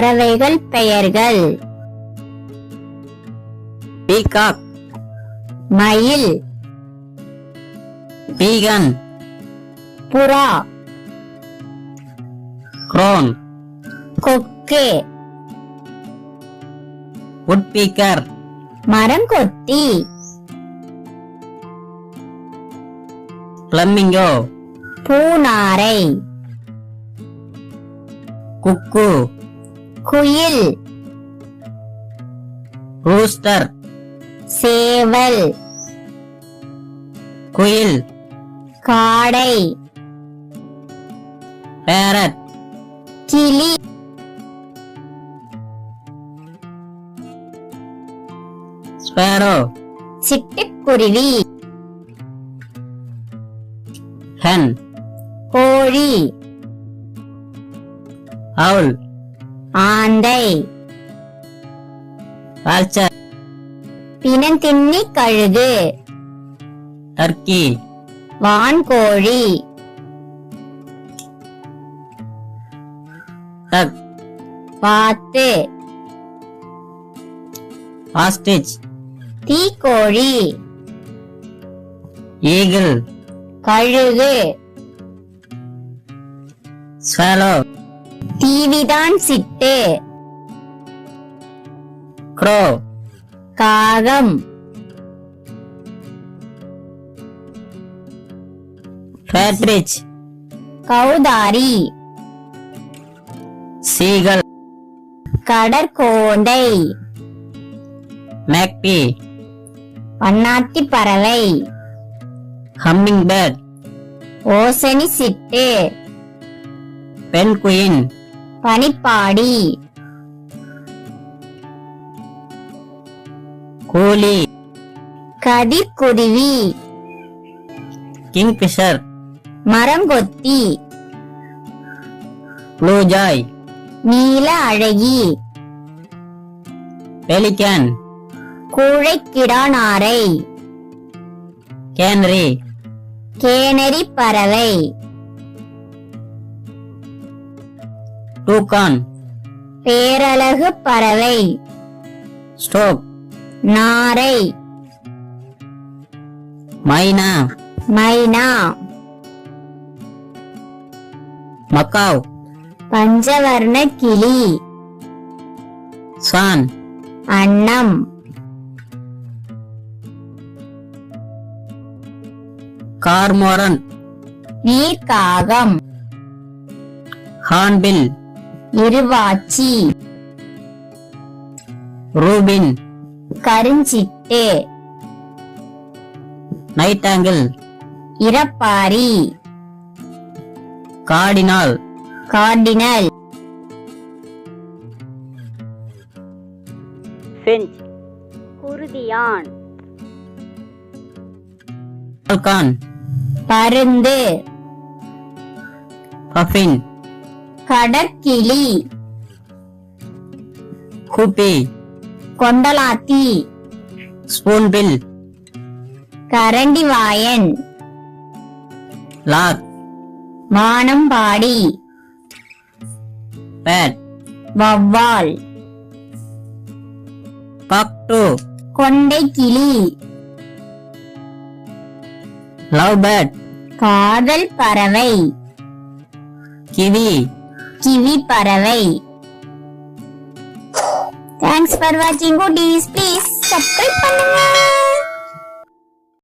பறவைகள் பெயர்கள். பீகாக். மயில். பீகன். புறா. க்ரோன். கொக்கு. உட்பீக்கர். மரங்கொத்தி பிளம்மிங்கோ. பூனாரை. குக்கு. குயில். ரூஸ்டர் சேவல். குயில். காடை. பேரட் கிளி. ஸ்பேரோ சிட்டுக்குருவி. ஹென் கோழி. அவுல் ஆந்தை. பிணந்தின்னி கழுகு. டர்க்கி வான்கோழி. டக் வாத்து. ஆஸ்டிச். தீக்கோழி. ஈகிள். கழுகு. ஸ்வாலோ. தீவிதான் சிட்டு க்ரோ. காகம். பேட்ரிச் கௌதாரி. சீகல். கடற்கோண்டை மேக்பி பன்னாட்டி பறவை ஹம்மிங் பேர்ட் ஓசனி சிட்டு பென்குயின் பனிப்பாடி. கூலி கதிர்குருவி கிங்ஃபிஷர். மரங்கொத்தி. ப்ளூ ஜாய் நீல அழகி. பெலிகன். கூழைக்கிடானாரை. கேனரி. கேனரி பறவை. டூகான் பேரழகு பறவை. ஸ்டோக் நாரை. மைனா. மைனா. மக்காவ். பஞ்சவர்ண கிளி. ஸ்வான் அன்னம். கார்மோரன். நீர்க்காகம். ஹார்ன்பில் இருவாச்சி. ரூபின். கருஞ்சிட்டு. நைட்டாங்கிள் இரப்பாரி கார்டினால் கார்டினல் ஃபின்ச் குருதியான். பருந்து. பஃபின் கடற்கிளி ஹூப்பி கொண்டலாத்தி ஸ்பூன்பில் கரண்டிவாயன் லாக் வானம்பாடி பேட் வவ்வால் காக்டோ கொண்டை கிளி லவ் பேட் காதல் பறவை கிவி கிவி பறவை தேங்க்ஸ் ஃபார் வாட்சிங் குட்டீஸ் ப்ளீஸ் சப்ஸ்கிரைப் பண்ணுங்க.